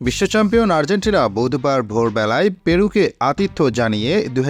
বিশ্ব champion Argentina বুধবার ভোরবেলায় পেরুকে আতিথ্য জানিয়ে দুই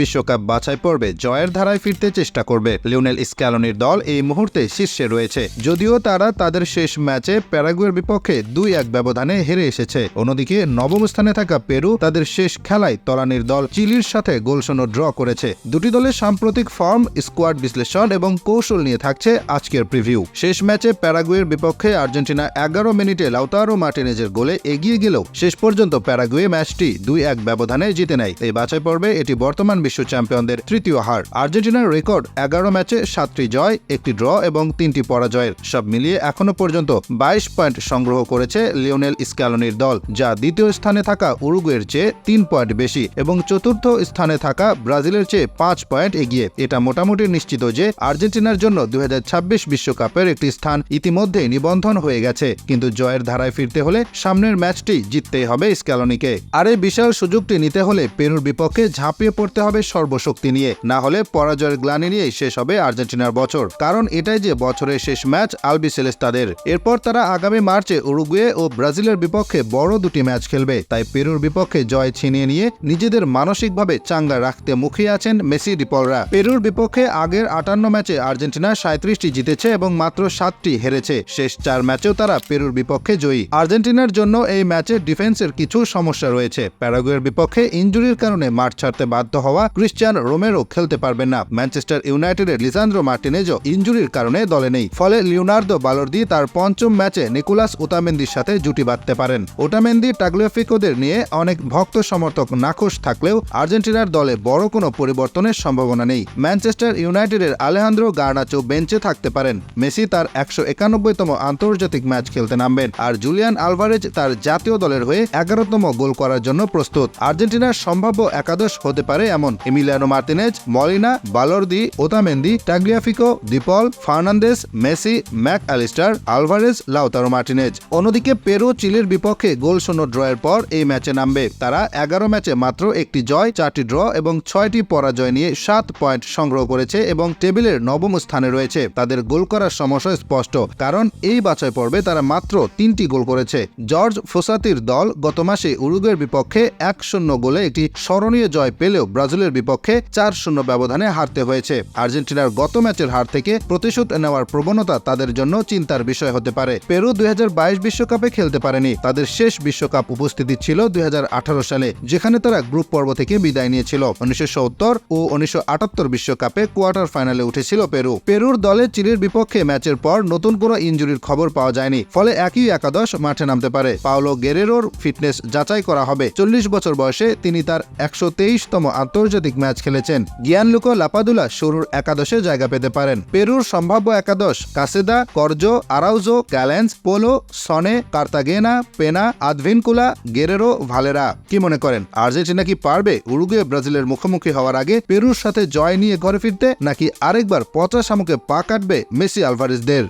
বিশ্বকাপ বাছাই পর্বে জয়ের ধারায় ফিরতে চেষ্টা করবে। লিওনেল স্ক্যালনির দল এই মুহূর্তে শীর্ষে রয়েছে। যদিও তারা তাদের শেষ ম্যাচে প্যারাগুয়ের বিপক্ষে দুই এক ব্যবধানে হেরে এসেছে। অন্যদিকে নবম স্থানে থাকা পেরু তাদের শেষ খেলায় তলানির দল চিলির সাথে গোলশূন্য ড্র করেছে। দুটি দলের সাম্প্রতিক ফর্ম, স্কোয়াড বিশ্লেষণ এবং কৌশল নিয়ে থাকছে আজকের প্রিভিউ। শেষ ম্যাচে প্যারাগুয়ের বিপক্ষে আর্জেন্টিনা এগারো মিনিটে লাউতারো মার্টিনেজের গোলে এগিয়ে গেলেও শেষ পর্যন্ত প্যারাগুয়ে ম্যাচটি দুই এক ব্যবধানে জিতে নেয়। এই বাছাই পর্বে এটি বর্তমান বিশ্ব চ্যাম্পিয়নদের তৃতীয় হার। আর্জেন্টিনার রেকর্ড এগারো ম্যাচে সাতটি জয়, একটি ড্র এবং তিনটি পরাজয়ের। সব মিলিয়ে এখনও পর্যন্ত বাইশ পয়েন্ট সংগ্রহ করেছে লিওনেল স্ক্যালনির দল, যা দ্বিতীয় স্থানে থাকা উরুগুয়ের চেয়ে তিন পয়েন্ট বেশি এবং চতুর্থ স্থানে থাকা ব্রাজিলের চেয়ে পাঁচ পয়েন্ট এগিয়ে। এটা মোটামুটি নিশ্চিত যে আর্জেন্টিনার জন্য দুই বিশ্বকাপের একটি স্থান ইতিমধ্যেই নিবন্ধন হয়ে গেছে। কিন্তু জয়ের ধারায় ফিরতে হলে সামনের ম্যাচটি জিততেই হবে স্ক্যালনিকে। আর এই বিশাল সুযোগটি নিতে হলে পেরুর বিপক্ষে ঝাঁপিয়ে পড়তে হবে সর্বশক্তি নিয়ে। না হলে পরাজয়ের গ্লানি নিয়েই শেষ হবে আর্জেন্টিনার বছর। কারণ এটাই যে বছরের শেষ ম্যাচ আলবি সেলেস্তাদের। এরপর তারা আগামী মার্চে উরুগুয়ে ও ব্রাজিলের বিপক্ষে বড় দুটি ম্যাচ খেলবে। তাই পেরুর বিপক্ষে জয় ছিনিয়ে নিয়ে নিজেদের মানসিকভাবে চাঙ্গা রাখতে মুখিয়ে আছেন মেসি ডিপলরা পেরুর বিপক্ষে আগের আটান্ন ম্যাচে আর্জেন্টিনা সাঁত্রিশটি জিতেছে এবং মাত্র সাতটি হেরেছে। শেষ চার ম্যাচেও তারা পেরুর বিপক্ষে জয়ী। আর্জেন্টিনার জন্য এই ম্যাচে ডিফেন্সের কিছু সমস্যা রয়েছে। প্যারাগুয়ের বিপক্ষে ইঞ্জুরির কারণে মাঠ ছাড়তে বাধ্য হওয়া ক্রিশ্চিয়ান রোমেরো খেলতে পারবেন না। ম্যানচেস্টার ইউনাইটেডের লিসান্দ্রো মার্টিনেজও ইঞ্জুরির কারণে দলে নেই। ফলে লিওনার্দো বালর্দি তার পঞ্চম ম্যাচে নিকোলাস ওতামেন্দির সাথে জুটি বাঁধতে পারেন। ওটামেন্দি টাগলিওফিকোদের নিয়ে অনেক ভক্ত সমর্থক নাখোশ থাকলেও আর্জেন্টিনার দলে বড় কোনো পরিবর্তনের সম্ভাবনা নেই। ম্যানচেস্টার ইউনাইটেডের আলেহান্দ্রো গার্নাচো বেঞ্চে থাকতে পারেন। মেসি তার একশো একানব্বইতম আন্তর্জাতিক ম্যাচ খেলতে নামবেন। আর জুলিয়ান আলভারেজ তার জাতীয় দলের হয়ে এগারোতম গোল করার জন্য প্রস্তুত। আর্জেন্টিনার সম্ভাব্য একাদশ হতে পারে এমন। Emiliano Martinez Molina, Balerdi, Otamendi, Tagliafico De Paul Fernandez, Messi, Mac Allister, Alvarez, Lautaro Martinez. অন্যদিকে পেরু, চিলির বিপক্ষে গোল শূন্য ড্রয়ের পর এই ম্যাচে নামবে। তারা এগারো ম্যাচে মাত্র একটি জয়, চারটি ড্র এবং ছয়টি পরাজয় নিয়ে সাত পয়েন্ট সংগ্রহ করেছে এবং টেবিলের নবম স্থানে রয়েছে। তাদের গোল করার সমস্যা স্পষ্ট, কারণ এই বাছাই পর্বে তারা মাত্র তিনটি গোল করেছে। জর্জ ফোসাতির দল গত মাসে উরুগুয়ের বিপক্ষে এক শূন্য গোলে একটি স্মরণীয় জয় পেলেও ব্রাজিলের বিপক্ষে চার শূন্য ব্যবধানে হারতে হয়েছে। আর্জেন্টিনার গত ম্যাচের হার থেকে প্রতিশোধ নেওয়ার প্রবণতা তাদের জন্য চিন্তার বিষয় হতে পারে। পেরু দুই বিশ্বকাপে খেলতে পারেনি। তাদের শেষ বিশ্বকাপ উপস্থিতি ছিল দুই হাজার আঠারো সালে, যেখানে তারা গ্রুপ পর্ব থেকে বিদায় নিয়েছিল। উনিশশো সত্তর ও উনিশশো বিশ্বকাপে কোয়ার্টার ফাইনালে উঠেছিল পেরু। পেরুর দলে চিলির বিপক্ষে ম্যাচের পর নতুন কোনো ইঞ্জুরির খবর পাওয়া যায়নি, ফলে একই একাদশ মাঠে নামতে পারে। পাওলো গেরেরোর ফিটনেস যাচাই করা হবে। চল্লিশ বছর বয়সে তিনি তার একশো তেইশতম আন্তর্জাতিক ম্যাচ খেলেছেন। গিয়ানলুকো লাপাদুলা শুরুর একাদশে জায়গা পেতে পারেন। পেরুর সম্ভাব্য একাদশ কাসেদা, করজো, আরাউজো ক্যালেন্স পোলো, সনে, কার্তাগেনা, পেনা, আদভিনকুলা, গেরেরো, ভালেরা। কি মনে করেন, আর্জেন্টিনা কি পারবে উরুগুয়ে ব্রাজিলের মুখোমুখি হওয়ার আগে পেরুর সাথে জয় নিয়ে ঘরে ফিরতে, নাকি আরেকবার পচা শামুকে পা কাটবে মেসি আলভারেজদের?